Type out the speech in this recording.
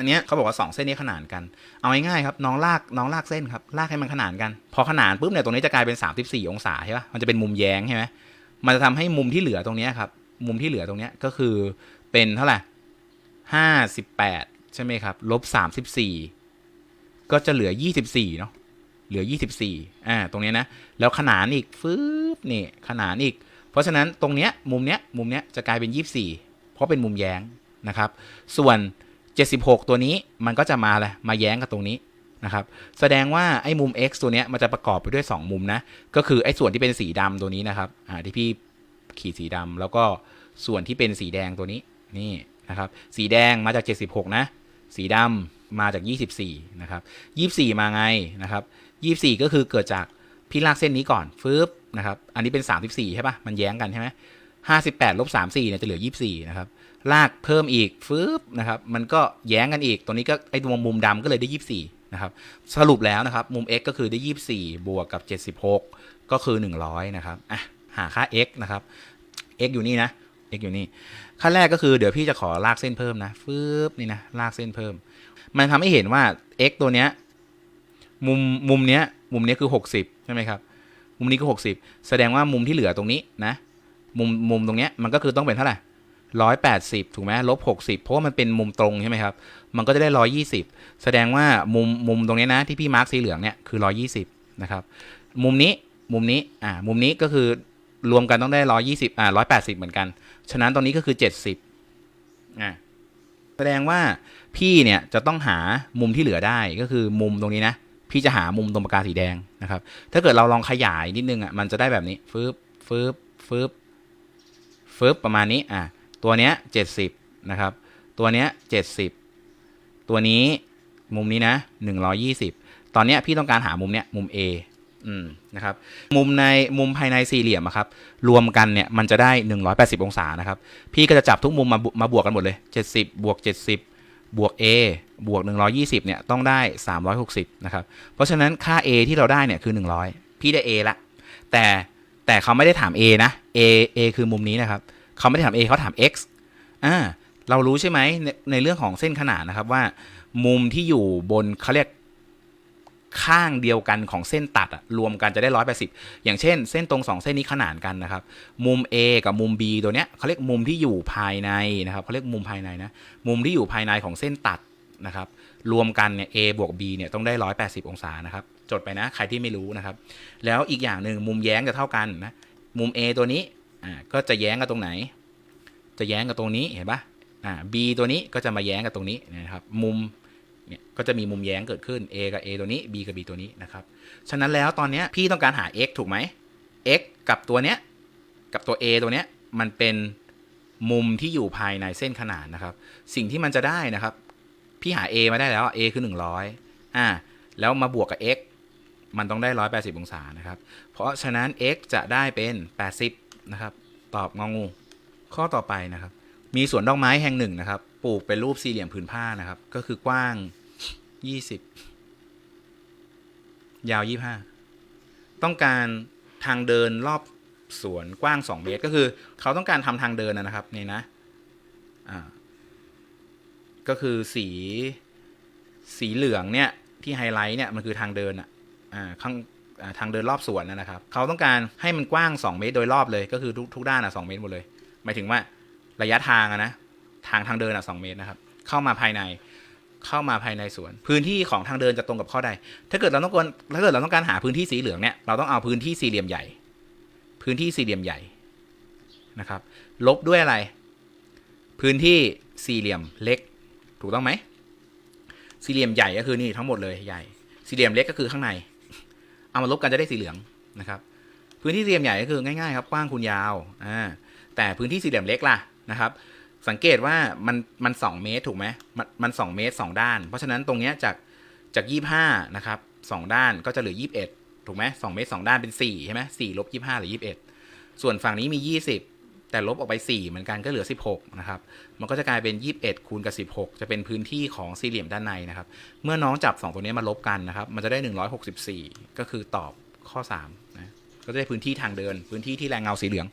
อันเนี้ยเขาบอกว่าสองเส้นนี้ขนานกัน เอาง่ายๆครับน้องลากน้องลากเส้นครับลากให้มันขนานกัน พอขนานปุ๊บเนี่ยตรงนี้จะกลายเป็น 34 องศาใช่ปะมันจะเป็นมุมแย้งใช่ไหมมันจะทำให้มุมที่เหลือตรงนี้ครับมุมที่เหลือตรงนี้ก็คือเป็นเท่าไหร่ห้าสิบแปดใช่ไหมครับลบสามสิบสี่ก็จะเหลือยี่สิบสี่เนาะเหลือยี่สิบสี่อ่าตรงนี้นะแล้วขนานอีกฟึบนี่ขนานอีก เพราะฉะนั้นตรงเนี้ยมุมเนี้ยมุมเนี้ยจะกลายเป็นยี่สิบสี่เพราะเป็นมุมแย้งนะครับ ส่วน 76 ตัวนี้มันก็จะมาอะไรมาแย้งกับตรงนี้นะครับแสดงว่าไอ้มุม x ตัวเนี้ยมันจะประกอบไปด้วย 2 มุมนะก็คือไอ้ส่วนที่เป็นสีดำตัวนี้นะครับอ่าที่พี่ขีดสีดำแล้วก็ส่วนที่เป็นสีแดงตัวนี้นี่นะครับสีแดงมาจาก 76 นะ สีดำมาจาก 24นะครับ24 มาไงนะครับ24 ก็คือเกิดจากพี่ลากเส้นนี้ก่อนฟึบนะครับอันนี้เป็น 34ใช่ปะมันแย้งกันใช่ไหม 58ลบ34เนี่ยจะเหลือ 24 นะครับ ลากเพิ่มอีกฟึบนะครับ มันก็แย้งกันอีก ตัวนี้ก็ไอ้ตัวมุมดำก็เลยได้ 24 นะครับ สรุปแล้วนะครับ มุม x ก็คือได้ 24 บวกกับ 76 ก็คือ 100 นะครับ อะ หาค่า x นะครับ x อยู่นี่นะ x อยู่นี่ ขั้นแรกก็คือเดี๋ยวพี่จะขอลากเส้นเพิ่มนะฟึบนี่นะ ลากเส้นเพิ่ม มันทำให้เห็นว่า x ตัวเนี้ย มุม มุมเนี้ย มุมเนี้ยคือ 60 ใช่ไหมครับ มุมนี้ก็60 แสดงว่ามุมที่เหลือตรงนี้นะ มุมมุมตรงเนี้ยมันก็คือต้องเป็นเท่าไหร่ร้อยแปดสิบถูกไหมลบหกสิบเพราะว่ามันเป็นมุมตรงใช่ไหมครับ มันก็จะได้ร้อยี่สิบแสดงว่ามุมมุมตรงนี้นะที่พี่มาร์คสีเหลืองเนี่ยคือร้อยี่สิบนะครับ มุมนี้มุมนี้อ่ามุมนี้ก็คือรวมกันต้องได้ร้อยี่สิบอ่าร้อยแปดสิบเหมือนกัน ฉะนั้นตรงนี้ก็คือเจ็ดสิบอ่าแสดงว่าพี่เนี่ยจะต้องหามุมที่เหลือได้ก็คือมุมตรงนี้นะ พี่จะหามุมตรงปากกาสีแดงนะครับ ถ้าเกิดเราลองขยายนิดนึงอะมันจะได้แบบนี้ฟึบฟึบฟึบ ฟึบประมาณนี้อะตัวเนี้ยเจ็ดสิบนะครับ ตัวเนี้ยเจ็ดสิบตัวนี้มุมนี้นะหนึ่งร้อยี่สิบตอนเนี้ยพี่ต้องการหามุมเนี้ยมุม A อืมนะครับมุมในมุมภายในสี่เหลี่ยมครับรวมกันเนี่ยมันจะได้ 180 องศานะครับ พี่ก็จะจับทุกมุมมาบมาบวกกันหมดเลย 70 บวก 70 บวก A บวก 120เนี่ยต้องได้ 360นะครับเพราะฉะนั้นค่า A ที่เราได้เนี่ยคือ 100 พี่ได้ A ละแต่ แต่เขาไม่ได้ถาม A นะ A A คือมุมนี้นะครับ เขาไม่ได้ถาม A เขาถาม x อ่าเรารู้ใช่ไหมในในเรื่องของเส้นขนานนะครับว่า มุมที่อยู่บนเขาเรียกข้างเดียวกันของเส้นตัดอะรวมกันจะได้ร้อยแปดสิบอย่างเช่น เส้นตรงสองเส้นนี้ขนานกันนะครับ มุม A กับมุม B ตัวเนี้ยเขาเรียกมุมที่อยู่ภายในนะครับเขาเรียกมุมภายในนะมุมที่อยู่ภายในของเส้นตัดนะครับ รวมกันเนี่ย A บวก B เนี่ยต้องได้ร้อยแปดสิบองศานะครับ จดไปนะ ใครที่ไม่รู้นะครับ แล้วอีกอย่างหนึ่งมุมแย้งจะเท่ากันนะมุม A ตัวนี้อ่าก็จะแย้งกับตรงไหน จะแย้งกับตรงนี้เห็นปะอ่า B ตัวนี้ก็จะมาแย้งกับตรงนี้นะครับ มุมเนี่ยก็จะมีมุมแย้งเกิดขึ้น A กับ A ตัวนี้ B กับ B ตัวนี้นะครับ ฉะนั้นแล้วตอนเนี้ยพี่ต้องการหา x ถูกไหม x กับตัวเนี้ยกับตัว A ตัวเนี้ยมันเป็นมุมที่อยู่ภายในเส้นขนานนะครับ สิ่งที่มันจะได้นะครับ พี่หา A มาได้แล้ว A คือ 100อ่าแล้วมาบวกกับ x มันต้องได้ 180 องศานะครับ เพราะฉะนั้น x จะได้เป็น 80 นะครับ ตอบงองู ข้อต่อไปนะครับ มีสวนดอกไม้แห่งหนึ่งนะครับ ปลูกเป็นรูปสี่เหลี่ยมผืนผ้านะครับ ก็คือกว้าง 20 ยาว 25 ต้องการทางเดินรอบสวนกว้าง 2 เมตร ก็คือเขาต้องการทำทางเดินนะครับนี่นะ อ่า ก็คือสีสีเหลืองเนี่ยที่ไฮไลท์เนี่ยมันคือทางเดินอะ ข้างอ่าทางเดินรอบสวนนะครับ เขาต้องการให้มันกว้าง 2 เมตรโดยรอบเลยก็คือทุกทุกด้านอะ2เมตรหมดเลยหมายถึงว่าระยะทางอะนะทางทางเดินอะ2เมตรนะครับ เข้ามาภายในเข้ามาภายในสวน พื้นที่ของทางเดินจะตรงกับข้อใด ถ้าเกิดเราต้องการถ้าเกิดเราต้องการหาพื้นที่สีเหลืองเนี่ยเราต้องเอาพื้นที่สี่เหลี่ยมใหญ่ พื้นที่สี่เหลี่ยมใหญ่นะครับ ลบด้วยอะไร พื้นที่สี่เหลี่ยมเล็ก ถูกต้องไหมสี่เหลี่ยมใหญ่ก็คือนี่ทั้งหมดเลยใหญ่ สี่เหลี่ยมเล็กก็คือข้างใน เอามาลบกันจะได้สีเหลืองนะครับ พื้นที่สี่เหลี่ยมใหญ่ก็คือง่ายๆครับกว้างคูณยาวอ่าแต่พื้นที่สี่เหลี่ยมเล็กล่ะนะครับ สังเกตว่ามันมันสองเมตรถูกไหมมันมันสองเมตรสองด้าน เพราะฉะนั้นตรงเนี้ยจากจากยี่ห้านะครับสองด้านก็จะเหลือยี่สิบเอ็ดถูกไหมสองเมตรสองด้านเป็นสี่ใช่ไหมสี่ลบยี่ห้าหรือยี่สิบเอ็ดส่วนฝั่งนี้มียี่สิบ แต่ลบออกไปสี่เหมือนกันก็เหลือสิบหกนะครับ มันก็จะกลายเป็นยี่สิบเอ็ดคูณกับสิบหกจะเป็นพื้นที่ของสี่เหลี่ยมด้านในนะครับ เมื่อน้องจับสองตัวนี้มาลบกันนะครับ มันจะได้หนึ่งร้อยหกสิบสี่ก็คือตอบข้อสามนะ ก็จะได้พื้นที่ทางเดิน พื้นที่ที่แรงเงาสีเหลือง